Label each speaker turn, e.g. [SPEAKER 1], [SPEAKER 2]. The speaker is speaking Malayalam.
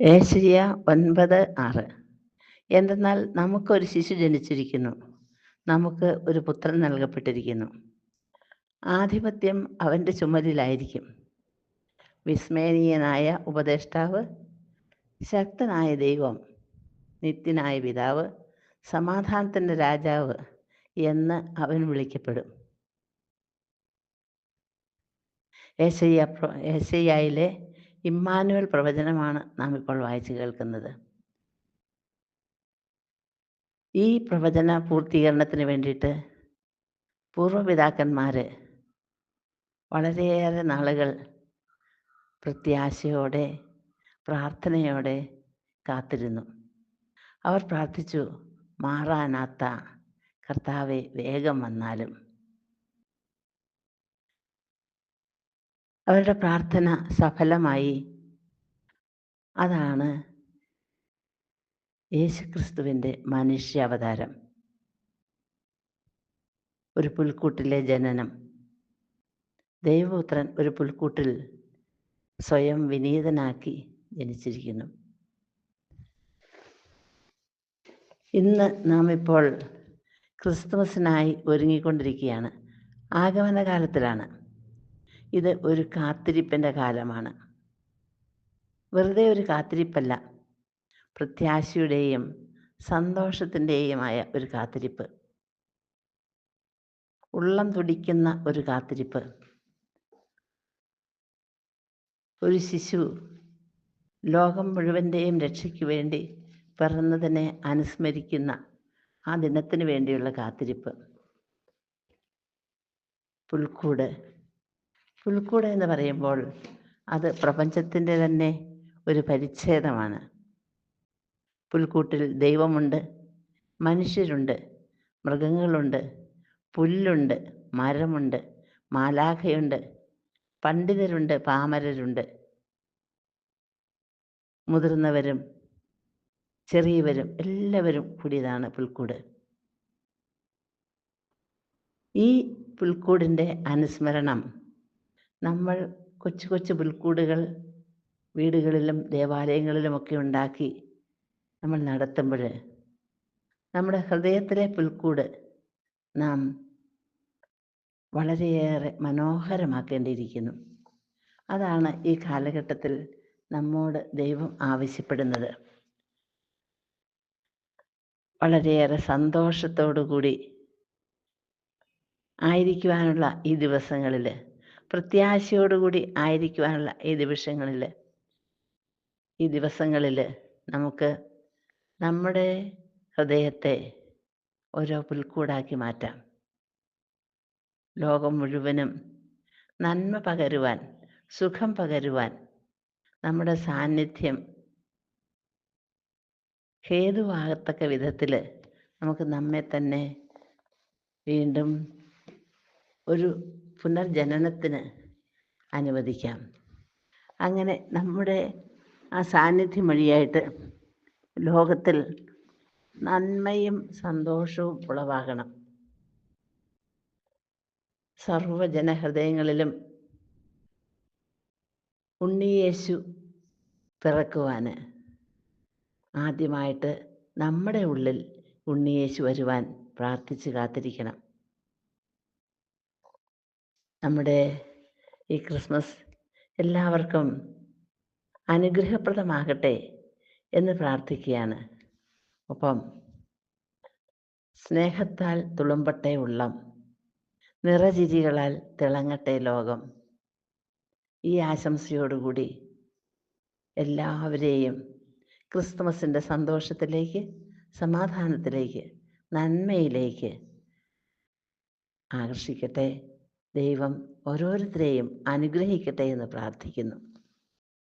[SPEAKER 1] ഏശയ്യ ഒൻപത് ആറ്. എന്തെന്നാൽ നമുക്കൊരു ശിശു ജനിച്ചിരിക്കുന്നു. നമുക്ക് ഒരു പുത്രൻ നൽകപ്പെട്ടിരിക്കുന്നു. ആധിപത്യം അവന്റെ ചുമലിലായിരിക്കും വിസ്മയനീയനായ ഉപദേഷ്ടാവ് ശക്തനായ ദൈവം നിത്യനായ പിതാവ് സമാധാനത്തിന്റെ രാജാവ് എന്ന് അവൻ വിളിക്കപ്പെടും. ഏശയ്യ ഏശയ്യായിലെ ഇമ്മാനുവൽ പ്രവചനമാണ് നാം ഇപ്പോൾ വായിച്ചു കേൾക്കുന്നത്. ഈ പ്രവചന പൂർത്തീകരണത്തിന് വേണ്ടിയിട്ട് പൂർവപിതാക്കന്മാർ വളരെയേറെ നാളുകൾ പ്രത്യാശയോടെ പ്രാർത്ഥനയോടെ കാത്തിരുന്നു. അവർ പ്രാർത്ഥിച്ചു മാറാനാത്ത കർത്താവെ വേഗം വന്നാലും. അവരുടെ പ്രാർത്ഥന സഫലമായി. അതാണ് യേശുക്രിസ്തുവിന്റെ മനുഷ്യാവതാരം. ഒരു പുൽക്കൂട്ടിലെ ജനനം. ദൈവപുത്രൻ ഒരു പുൽക്കൂട്ടിൽ സ്വയം വിനീതനാക്കി ജനിച്ചിരിക്കുന്നു. ഇന്ന് നാം ഇപ്പോൾ ക്രിസ്തുമസിനായി ഒരുങ്ങിക്കൊണ്ടിരിക്കുകയാണ്. ആഗമന കാലത്തിലാണ് ഇത് ഒരു കാത്തിരിപ്പിന്റെ കാലമാണ്. വെറുതെ ഒരു കാത്തിരിപ്പല്ല. പ്രത്യാശയുടെയും സന്തോഷത്തിന്റെയുമായ ഒരു കാത്തിരിപ്പ്. ഉള്ളം തുടിക്കുന്ന ഒരു കാത്തിരിപ്പ്. ഒരു ശിശു ലോകം മുഴുവന്റെയും രക്ഷയ്ക്ക് വേണ്ടി പിറന്നതിനെ അനുസ്മരിക്കുന്ന ആ ദിനത്തിന് വേണ്ടിയുള്ള കാത്തിരിപ്പ്. പുൽക്കൂട്. പുൽക്കൂട് എന്ന് പറയുമ്പോൾ അത് പ്രപഞ്ചത്തിന്റെ തന്നെ ഒരു പരിച്ഛേദമാണ്. പുൽക്കൂട്ടിൽ ദൈവമുണ്ട് മനുഷ്യരുണ്ട് മൃഗങ്ങളുണ്ട് പുല്ലുണ്ട് മരമുണ്ട് മാലാഖയുണ്ട് പണ്ഡിതരുണ്ട് പാമരരുണ്ട്. മുതിർന്നവരും ചെറിയവരും എല്ലാവരും കൂടിയതാണ് പുൽക്കൂട്. ഈ പുൽക്കൂടിന്റെ അനുസ്മരണം നമ്മൾ കൊച്ചു കൊച്ചു പുൽക്കൂടുകൾ വീടുകളിലും ദേവാലയങ്ങളിലുമൊക്കെ ഉണ്ടാക്കി നമ്മൾ നടത്തുമ്പോൾ നമ്മുടെ ഹൃദയത്തിലെ പുൽക്കൂട് നാം വളരെയേറെ മനോഹരമാക്കേണ്ടിയിരിക്കുന്നു. അതാണ് ഈ കാലഘട്ടത്തിൽ നമ്മോട് ദൈവം ആവശ്യപ്പെടുന്നത്. വളരെയേറെ സന്തോഷത്തോടു കൂടി ആയിരിക്കുവാനുള്ള ഈ ദിവസങ്ങളിൽ പ്രത്യാശയോടുകൂടി ആയിരിക്കുവാനുള്ള ഈ നിമിഷങ്ങളിൽ ഈ ദിവസങ്ങളിൽ നമുക്ക് നമ്മുടെ ഹൃദയത്തെ ഓരോ പുൽക്കൂടാക്കി മാറ്റാം. ലോകം മുഴുവനും നന്മ പകരുവാൻ സുഖം പകരുവാൻ നമ്മുടെ സാന്നിധ്യം ഹേതുവാകത്തക്ക വിധത്തിൽ നമുക്ക് നമ്മെ തന്നെ വീണ്ടും ഒരു പുനർജനനത്തിന് അനുവദിക്കാം. അങ്ങനെ നമ്മുടെ ആ സാന്നിധ്യം വഴിയായിട്ട് ലോകത്തിൽ നന്മയും സന്തോഷവും ഉളവാകണം. സർവജനഹൃദയങ്ങളിലും ഉണ്ണിയേശു പിറക്കുവാൻ ആദ്യമായിട്ട് നമ്മുടെ ഉള്ളിൽ ഉണ്ണിയേശു വരുവാൻ പ്രാർത്ഥിച്ച് കാത്തിരിക്കണം. നമ്മുടെ ഈ ക്രിസ്മസ് എല്ലാവർക്കും അനുഗ്രഹപ്രദമാകട്ടെ എന്ന് പ്രാർത്ഥിക്കുകയാണ്. ഒപ്പം സ്നേഹത്താൽ തുളുമ്പട്ടെ ഉള്ളം നിറചിരികളാൽ തിളങ്ങട്ടെ ലോകം. ഈ ആശംസയോടുകൂടി എല്ലാവരെയും ക്രിസ്തുമസിന്റെ സന്തോഷത്തിലേക്ക് സമാധാനത്തിലേക്ക് നന്മയിലേക്ക് ആകർഷിക്കട്ടെ. ദൈവം ഓരോരുത്തരെയും അനുഗ്രഹിക്കട്ടെ എന്ന് പ്രാർത്ഥിക്കുന്നു.